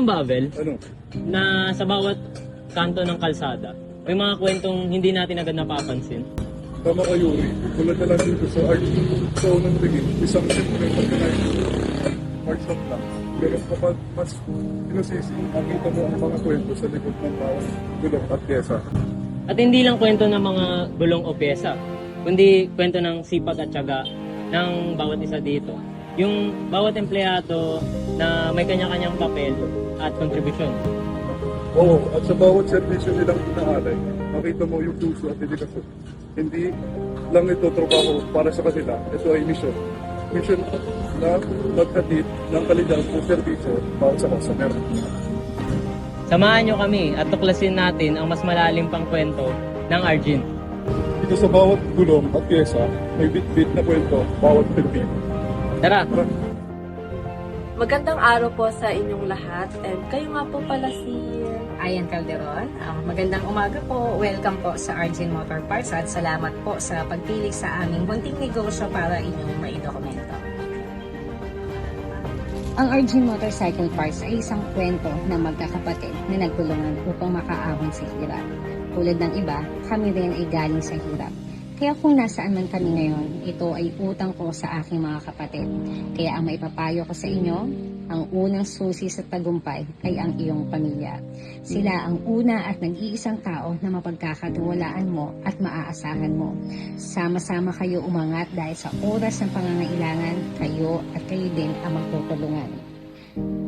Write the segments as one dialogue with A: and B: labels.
A: Alam ba, Abel,
B: Ano?
A: na sa bawat kanto ng kalsada, may mga kwentong hindi natin agad napapansin.
B: Tama ka, Yuri. Tulad na lang dito sa art. Sa unang tingin, isang simple pagkakain. Art shop lang. Pero kapag mas pinasisi, makita mo ang mga kwento sa likod ng bawat gulong at pyesa.
A: At hindi lang kwento ng mga gulong o pyesa, kundi kwento ng sipag at tiyaga ng bawat isa dito. Yung bawat empleyado na may kanya-kanyang papel at kontribusyon.
B: Oo, at sa bawat servisyo nilang inaalay, makita mo yung puso at dedikasyon. Hindi lang ito trabaho para sa kanila, ito ay misyon. Mission na maghatid ng kalidad ng serbisyo para sa customer.
A: Samahan nyo kami at tuklasin natin ang mas malalim pang kwento ng Arjun.
B: Dito sa bawat gulong at pyesa, may bit-bit na kwento bawat Pilipino.
A: Tara!
C: Magandang araw po sa inyong lahat and kayo nga po pala si
D: Ayan Calderon. Ah, magandang umaga po. Welcome po sa Argin Motor Parts at salamat po sa pagpili sa aming munting negosyo para inyong maidokumento. Ang Argin Motorcycle Parts ay isang kwento na magkakapatid na nagtulungan upang makaahon sa hirap. Tulad ng iba, kami rin ay galing sa hirap. Kaya kung nasaan man kami ngayon, ito ay utang ko sa aking mga kapatid. Kaya ang maipapayo ko sa inyo, ang unang susi sa tagumpay ay ang iyong pamilya. Sila ang una at nag-iisang tao na mapagkakatiwalaan mo at maaasahan mo. Sama-sama kayo umangat dahil sa oras ng pangangailangan, kayo at kayo din ang magtutulungan.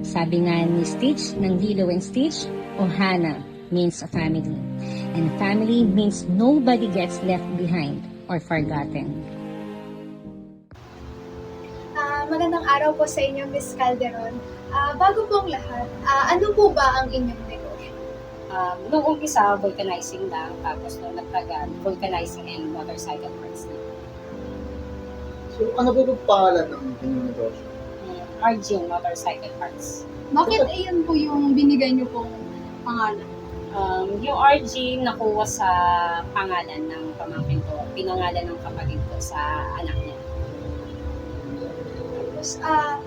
D: Sabi nga ni Stitch ng Lilo and Stitch, Ohana means a family. And family means nobody gets left behind or forgotten.
E: Ah, magandang araw po sa inyo, Miss Calderon. Ah, bago po ang lahat, ah, ano po ba ang inyong negosyo?
D: Um, nung umpisa, vulcanizing lang. Tapos nung nagtagal, vulcanizing and motorcycle parts na.
F: So, ano po yung pangalan ng inyong negosyo?
D: Um, Arjun Motorcycle Parts.
E: Bakit iyon po yung binigay niyo pong pangalan?
D: Um, yung RG nakuha sa pangalan ng pamangkin ko. Pinangalan ng kapatid ko sa anak niya.
E: Tapos, ah,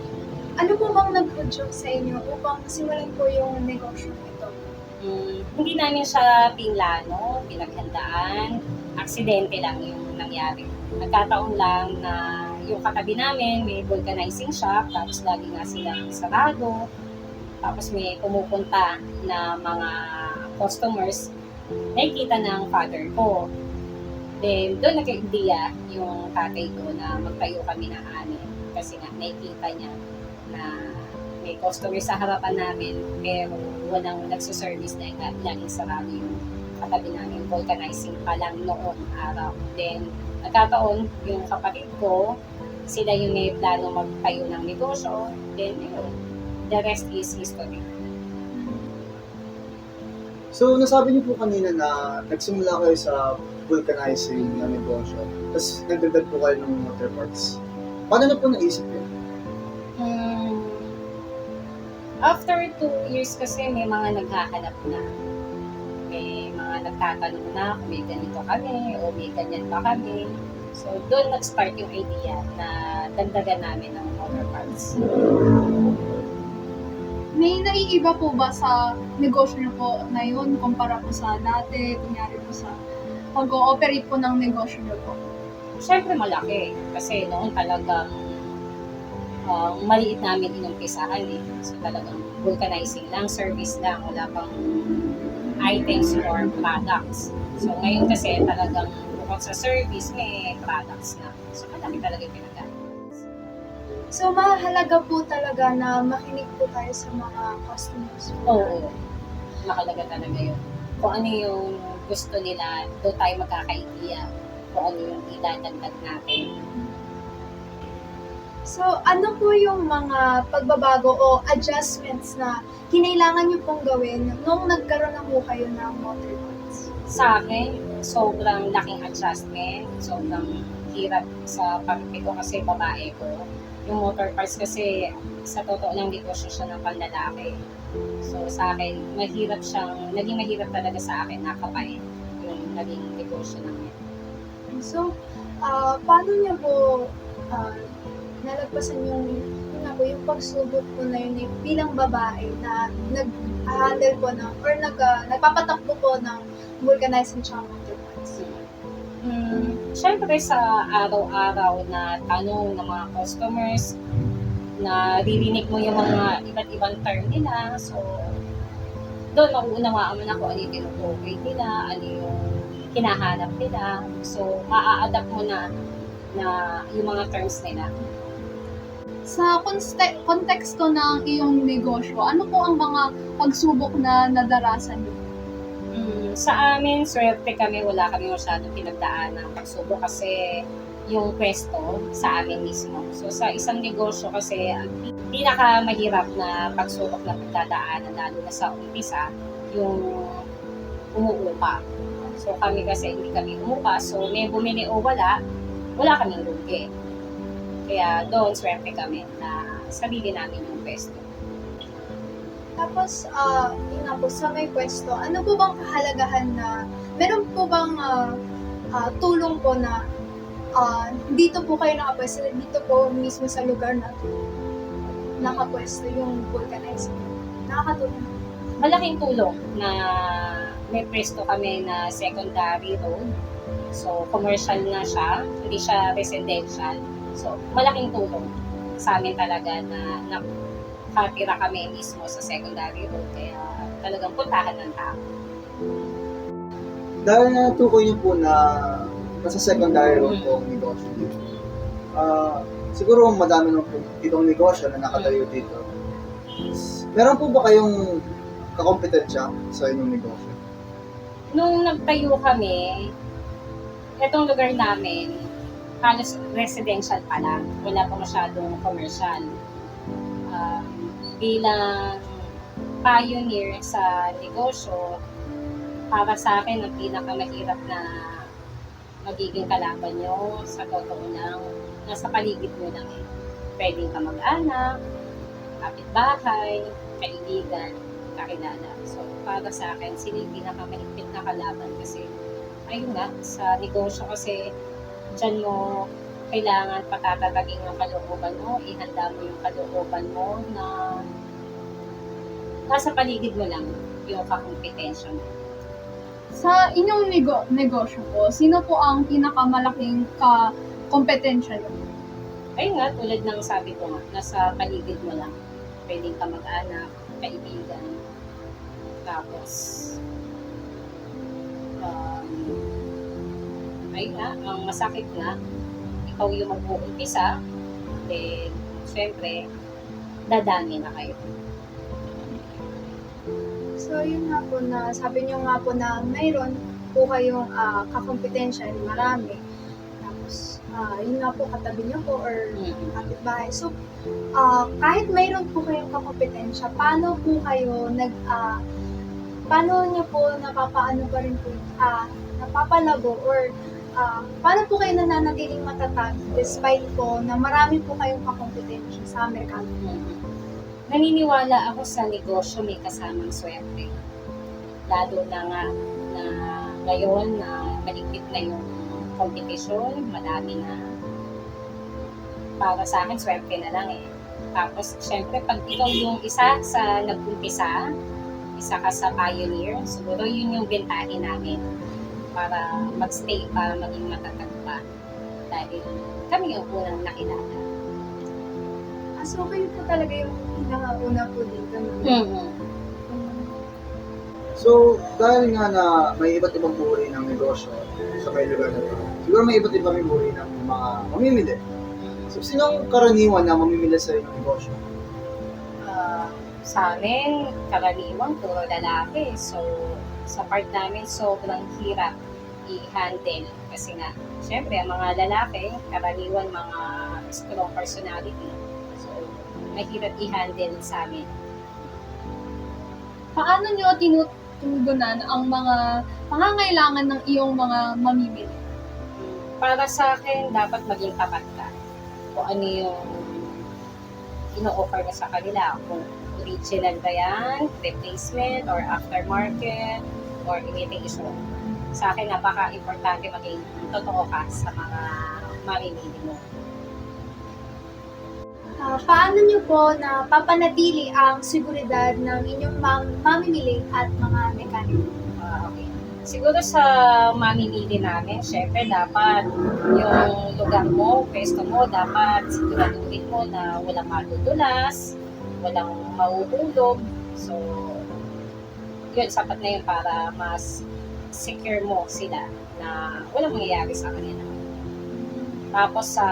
E: ano po bang nag-project sa inyo upang simulan po yung negosyo ito?
D: Mm, hindi namin siya pinlano, pinaghandaan. Aksidente lang yung nangyari. Nagkataon lang na yung katabi namin may vulcanizing shop, tapos lagi nga silang sarado. Tapos may pumupunta na mga customers, nakikita ng father ko. Then, doon nagka-idea yung tatay ko na magtayo kami ng ani. Kasi nga, nakikita niya na may customer sa harapan namin, pero walang nagsuservice na nga, laging sarado yung katabi namin. Vulcanizing pa lang noon araw. Then, nagkataon yung kapatid ko, sila yung may plano magtayo ng negosyo. Then, yun, the rest is history.
F: So, nasabi niyo po kanina na nagsimula kayo sa vulcanizing na negosyo. Tapos, nagdagdag po kayo ng motor parts. Paano na po naisip yun?
D: Hmm, after two years kasi may mga naghahanap na. May mga nagtatanong na kung may ganito kami o may ganyan pa kami. So, doon nag-start yung idea na dagdagan namin ng motor parts.
E: May naiiba po ba sa negosyo niyo po ngayon kumpara po sa dati, kunyari po sa pag-ooperate po ng negosyo niyo po?
D: Siyempre malaki kasi noon talagang uh, maliit namin inumpisahan eh. So talagang vulcanizing lang, service lang, wala pang items or products. So ngayon kasi talagang bukod sa service, may products na. So malaki talaga yung.
E: So, mahalaga po talaga na makinig po tayo sa mga customers. po.
D: Oo, nakalaga talaga yun. Kung ano yung gusto nila, doon tayo magkaka-idea kung ano yung idadagdag natin.
E: So, ano po yung mga pagbabago o adjustments na kinailangan niyo pong gawin nung nagkaroon na po kayo ng motor parts?
D: sa akin, sobrang laking adjustment, sobrang hirap sa pamilya ko kasi babae ko. Yung motor parts kasi sa totoo lang negosyo siya ng panlalaki. So sa akin, mahirap siyang, naging mahirap talaga sa akin, nakapait yung naging negosyo namin.
E: So, ah, paano niya po ah, nalagpasan yung, yun nga po, yung pagsubok po na yun eh, bilang babae na nag-handle po ng, or nag, ah, nagpapatakbo po ng vulcanizing motor parts?
D: Mm, Siyempre sa araw-araw na tanong ng mga customers, na ririnig mo yung mga iba't ibang term nila. So, doon mauunawaan mo na kung ano yung tinutukoy nila, ano yung hinahanap nila. So, maa-adapt mo na na yung mga terms nila.
G: Sa konteksto ng iyong negosyo, ano po ang mga pagsubok na nadarasan niyo?
D: Sa amin, swerte kami, wala kami masyadong pinagdaan ng pagsubok kasi yung pwesto sa amin mismo. So sa isang negosyo kasi, ang pi- pinakamahirap na pagsubok na pagdadaanan, lalo na sa umpisa, yung umuupa. So kami kasi hindi kami umupa, so may bumili o wala, wala kaming lugi. Kaya doon, swerte kami na sarili namin yung pwesto.
E: Tapos, ah, yun nga po, sa may pwesto, ano po bang kahalagahan na, meron po bang ah, ah, tulong po na ah, dito po kayo nakapwesto, dito po mismo sa lugar na to, nakapwesto yung vulcanizing. Nakakatulong.
D: malaking tulong na may pwesto kami na secondary road. So, commercial na siya, hindi siya residential. So, malaking tulong sa amin talaga na nakatira kami mismo sa secondary road. Kaya talagang puntahan ng tao.
F: Dahil natukoy niyo po na nasa secondary road po ang negosyo dito. Ah, siguro madami nung po itong negosyo na nakatayo dito. Meron po ba kayong kakompetensya sa inyong negosyo?
D: Nung nagtayo kami, itong lugar namin, halos residential pa lang. Wala pa masyadong commercial. Um, bilang pioneer sa negosyo, para sa akin, ang pinakamahirap na magiging kalaban nyo sa totoo lang, nasa paligid mo lang eh. Pwedeng ka mag-anak, kapitbahay, kaibigan, kakilala. So, para sa akin, sila yung pinakamahigpit na kalaban kasi, ayun nga, sa negosyo kasi, dyan mo kailangan patatatagin ang kalooban mo, ihanda mo yung kalooban mo na nasa paligid mo lang yung kakompetensya mo.
G: Sa inyong nego- negosyo po, sino po ang pinakamalaking ka-kompetensya niyo?
D: Ayun nga, tulad ng sabi ko nga, nasa paligid mo lang. Pwedeng ka mag-anak, kaibigan. Tapos, um, ayun nga, ang masakit nga, ikaw yung mag-uumpisa, then, syempre, dadami na kayo.
E: So, yun nga po na, sabi niyo nga po na mayroon po kayong ah, kakompetensya, marami. Tapos, ah, yun nga po, katabi niyo po or
D: Mm.
E: kapitbahay. So, ah, kahit mayroon po kayong kakompetensya, paano po kayo nag, ah, paano niyo po napapaano pa rin po, ah, napapalago or ah, paano po kayo nananatiling matatag despite po na marami po kayong kakompetensya sa merkado?
D: Naniniwala ako sa negosyo may kasamang swerte. Lalo na nga na ngayon na maligpit na yung kompetisyon, madami na. Para sa akin, swerte na lang eh. Tapos, syempre, pag ikaw yung isa sa nag-umpisa, isa ka sa pioneer, siguro yun yung bentahin namin para magstay pa, maging matatag pa. Dahil kami yung unang nakilala.
E: So kayo po talaga yung pinakauna po dito.
D: Mm-hmm.
F: So, dahil nga na may iba't ibang uri ng negosyo sa may lugar na ito, siguro may iba't ibang uri ng mga mamimili. So, sinong karaniwan na mamimili sa inyong negosyo?
D: Ah, sa amin, karaniwang puro lalaki. So, sa part namin, sobrang hirap i-handle. Kasi nga, syempre, ang mga lalaki, karaniwan mga strong personality. Mahirap i-handle sa amin.
G: Paano niyo tinutugunan ang mga pangangailangan ng iyong mga mamimili?
D: Para sa akin, dapat maging tapat ka. Kung ano yung ino-offer mo sa kanila. Kung original ba yan, replacement, or aftermarket, or imitation. Sa akin, napaka-importante maging totoo ka sa mga mamimili mo.
E: Ah, paano niyo po na papanatili ang seguridad ng inyong mam- mamimili at mga mekaniko?
D: Ah, okay. Siguro sa mamimili namin, syempre dapat yung lugar mo, pwesto mo, dapat siguraduhin mo na walang madudulas, walang mahuhulog. So, yun, sapat na yun para mas secure mo sila na walang mangyayari sa kanila. Tapos sa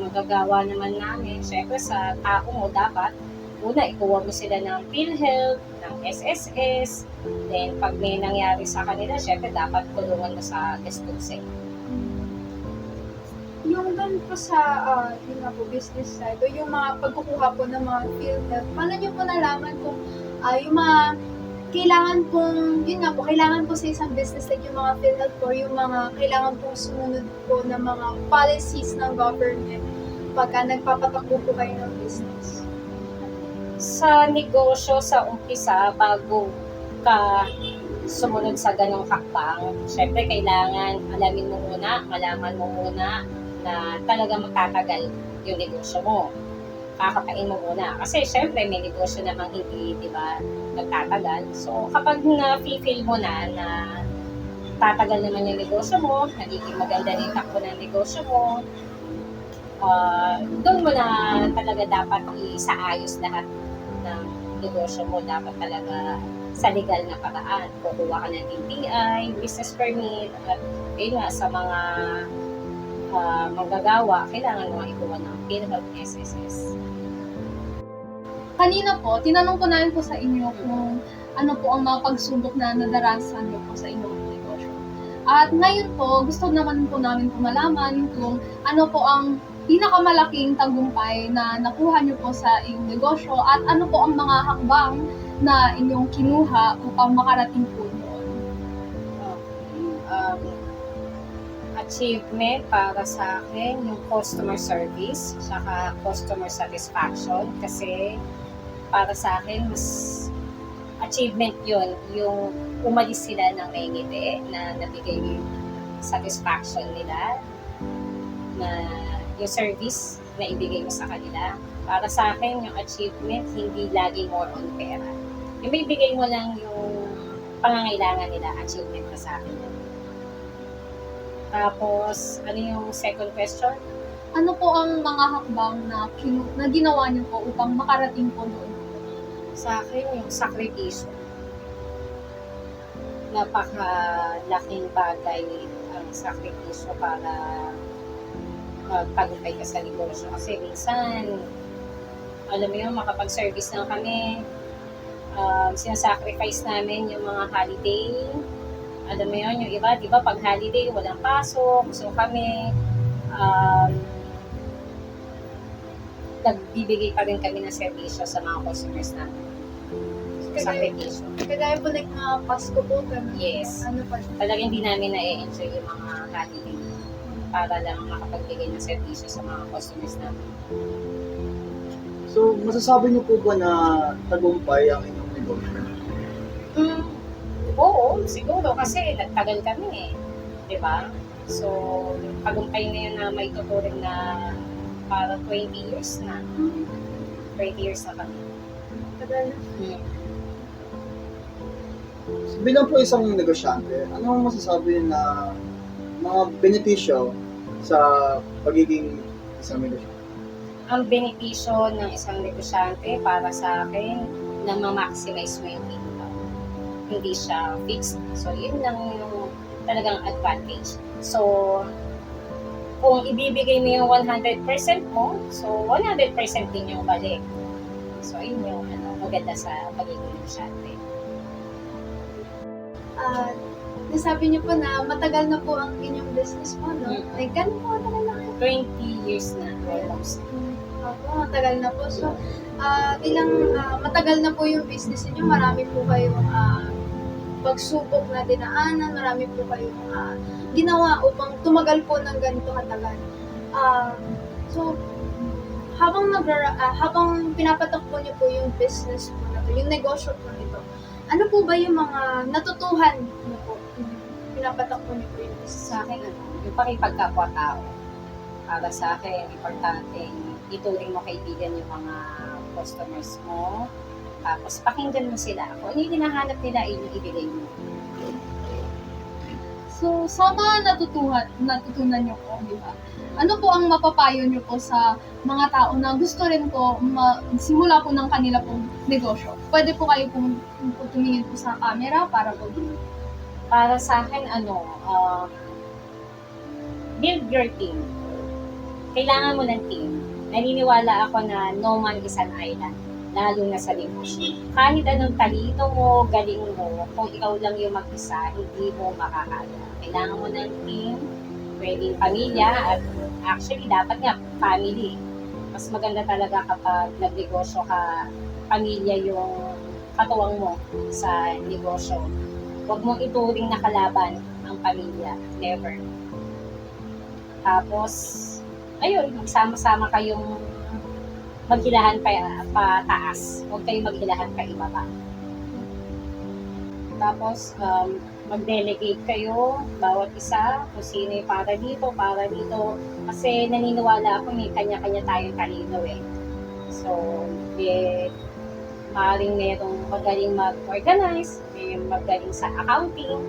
D: magagawa naman namin, syempre sa tao mo dapat, una, ikuha mo sila ng PhilHealth, ng SSS, Then, pag may nangyari sa kanila, syempre dapat kulungan mo sa estudsing.
E: Yung doon po sa, ah, yun nga po, business side, o yung mga pagkukuha po ng mga help, paano niyo po nalaman kung ah, yung mga kailangan pong, yun nga po, kailangan po sa isang business like yung mga help or yung mga kailangan pong sumunod po ng mga policies ng government pagka nagpapatakbo po kayo ng business.
D: Sa negosyo, sa umpisa, bago ka sumunod sa ganong hakbang, syempre kailangan alamin mo muna, malaman mo muna na talaga magtatagal yung negosyo mo. Kakapain mo muna. Kasi syempre may negosyo namang hindi, di ba, nagtatagal. So kapag na-feel mo na na tatagal naman yung negosyo mo, nagiging maganda rin takbo ng negosyo mo, ah, doon mo na talaga dapat isaayos lahat ng negosyo mo. Dapat talaga sa legal na paraan. Kukuha ka ng DTI, business permit, at yun nga, sa mga ah, manggagawa, kailangan mo ikuha ng PhilHealth SSS.
G: Kanina po, tinanong ko namin po sa inyo kung ano po ang mga pagsubok na nadarasan niyo po sa inyong negosyo. At ngayon po, gusto naman po namin po malaman kung ano po ang pinakamalaking tagumpay na nakuha niyo po sa inyong negosyo at ano po ang mga hakbang na inyong kinuha upang makarating po doon.
D: um, achievement para sa akin yung customer service saka customer satisfaction kasi para sa akin mas achievement yun yung umalis sila ng ngiti na nabigay yung satisfaction nila na yung service na ibigay mo sa kanila para sa akin yung achievement hindi lagi more on pera yung may bigay mo lang yung pangangailangan nila, achievement na sa akin. Tapos, ano yung second question?
G: Ano po ang mga hakbang na, na ginawa niyo po upang makarating po doon?
D: Sa akin, yung sakripisyo. Napakalaking bagay ang sakripisyo para magtagumpay ka sa negosyo. Kasi minsan, alam mo yun, makapag-service lang kami, um, sinasacrifice namin yung mga holiday. Alam mo yun, yung iba, di ba, pag holiday, walang pasok. So kami, um, nagbibigay pa rin kami ng servisyo sa mga customers namin. Sakripisyo.
E: Kagaya po like mga Pasko po, ganun.
D: Yes.
E: Ano pa?
D: Talagang hindi namin na-enjoy yung mga holiday para lang makapagbigay ng servisyo sa mga customers namin.
F: So, masasabi niyo po ba na tagumpay ang inyong negosyo?
D: Mm, oo, siguro kasi nagtagal kami eh. Di ba? So, tagumpay na yun na may tuturing na para 20 years na. 20 years na kami.
E: Tagal.
D: Mm.
F: So, bilang po isang negosyante, ano ang masasabi na mga benepisyo sa pagiging isang negosyante?
D: Ang benepisyo ng isang negosyante para sa akin na ma-maximize mo yung income. Hindi siya fixed. So, yun lang yung talagang advantage. So, kung ibibigay mo yung 100% mo, so 100% din yung balik. So, yun yung ano, maganda sa pagiging negosyante.
E: At nasabi niyo po na matagal na po ang inyong business po, no?
D: Mm.
E: Like, ganun po matagal na kayo?
D: 20 years na almost.
E: Opo, matagal na po. So, ah, bilang ah, matagal na po yung business niyo, marami po kayong ah, pagsubok na dinaanan, marami po kayong ah, ginawa upang tumagal po ng ganito katagal. Ah, so, habang nagra, ah, habang pinapatakbo niyo po yung business po na to, yung negosyo po nito, ano po ba yung mga natutuhan niyo po? yung Pinapatakbo niyo po business.
D: Sa akin, ano, yung pakipagkapwa-tao. Para sa akin, importante, ituring mo kaibigan yung mga customers mo. Tapos, pakinggan mo sila. Kung ano yung hinahanap nila, yun yung ibigay mo.
G: So, sa mga natutuhan, natutunan niyo po, di ba? Ano po ang mapapayo niyo po sa mga tao na gusto rin po magsimula po ng kanila pong negosyo? Pwede po kayo pong po tumingin po sa camera para po
D: Para sa akin, ano, um, build your team. Kailangan mo ng team. Naniniwala ako na no man is an island, lalo na sa negosyo. Kahit anong talito mo, galing mo, kung ikaw lang yung mag-isa, hindi mo makakaya. Kailangan mo ng team, pwedeng pamilya, at actually, dapat nga family. Mas maganda talaga kapag nagnegosyo ka, pamilya yung katuwang mo sa negosyo. Huwag mong ituring na kalaban ang pamilya. Never. Tapos, ayun, magsama-sama kayong maghilahan pa, pa taas. Huwag kayong maghilahan pa ibaba. Tapos, um, mag-delegate kayo, bawat isa, kung sino yung para dito, para dito. Kasi naniniwala ako may kanya-kanya tayong talino eh. So, eh, maaaring merong magaling mag-organize, may magaling sa accounting.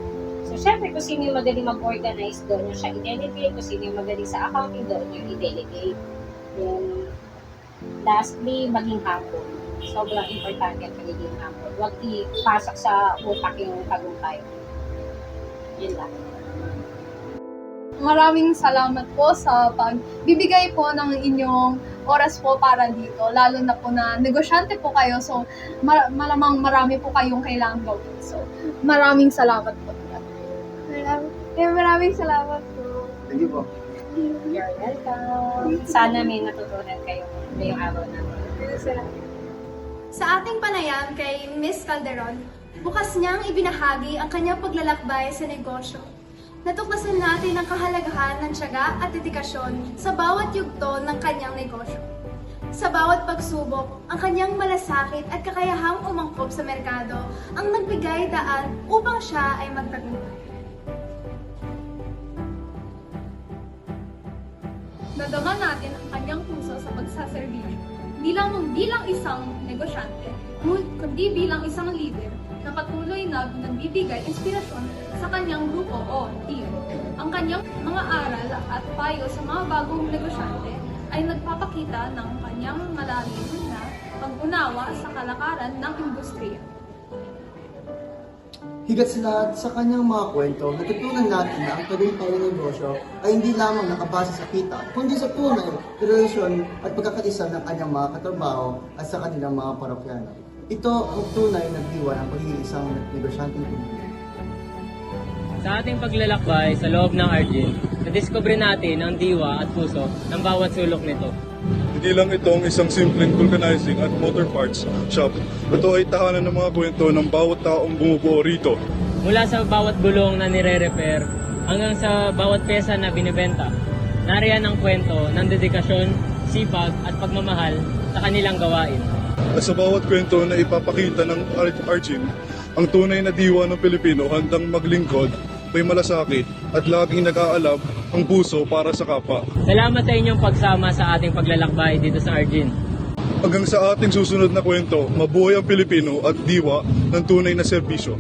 D: So, syempre, kung sino yung magaling mag-organize, doon yung siya i-delegate. Kung sino yung magaling sa accounting, doon yung i-delegate. Then, lastly, maging humble. Sobrang importante ang pagiging humble. Huwag ipasok sa utak yung tagumpay. Yun lang.
G: Maraming salamat po sa pagbibigay po ng inyong oras po para dito, lalo na po na negosyante po kayo, so mar- malamang marami po kayong kailangan gawin. So, maraming salamat po.
E: Maraming, eh, maraming salamat po.
F: Thank you po.
D: You're welcome. Sana may natutunan kayo ngayong araw na to.
E: Sa ating panayam kay Miss Calderon, bukas niyang ibinahagi ang kanyang paglalakbay sa negosyo. Natuklasan natin ang kahalagahan ng tiyaga at dedikasyon sa bawat yugto ng kanyang negosyo. Sa bawat pagsubok, ang kanyang malasakit at kakayahang umangkop sa merkado ang nagbigay daan upang siya ay magtagumpay.
G: Nadama natin ang kanyang puso sa pagsaserbisyo. Hindi lang bilang isang negosyante, kundi bilang isang leader na patuloy na nagbibigay inspirasyon sa kanyang grupo o team. Ang kanyang mga aral at payo sa mga bagong negosyante ay nagpapakita ng kanyang malalim na pag-unawa sa kalakaran ng industriya.
F: Higit sa lahat, sa kanyang mga kwento, natutunan natin na ang tagumpay ng negosyo ay hindi lamang nakabase sa kita, kundi sa tunay, relasyon at pagkakaisa ng kanyang mga katrabaho at sa kanilang mga parokyano. Ito ang tunay na diwa ng pagiging isang negosyante Pilipino.
A: Sa ating paglalakbay sa loob ng Argin, nadiskubre natin ang diwa at puso ng bawat sulok nito.
B: Hindi lang itong isang simpleng vulcanizing at motor parts shop. Ito ay tahanan ng mga kwento ng bawat taong bumubuo rito.
A: Mula sa bawat gulong na nire-repair hanggang sa bawat pesa na binibenta, nariyan ang kwento ng dedikasyon, sipag at pagmamahal sa kanilang gawain.
B: At sa bawat kwento na ipapakita ng Ar- Arjun, ang tunay na diwa ng Pilipino handang maglingkod, may malasakit at laging nag-aalab ang puso para sa kapwa.
A: Salamat sa inyong pagsama sa ating paglalakbay dito sa Argin.
B: Hanggang sa ating susunod na kwento, mabuhay ang Pilipino at diwa ng tunay na serbisyo.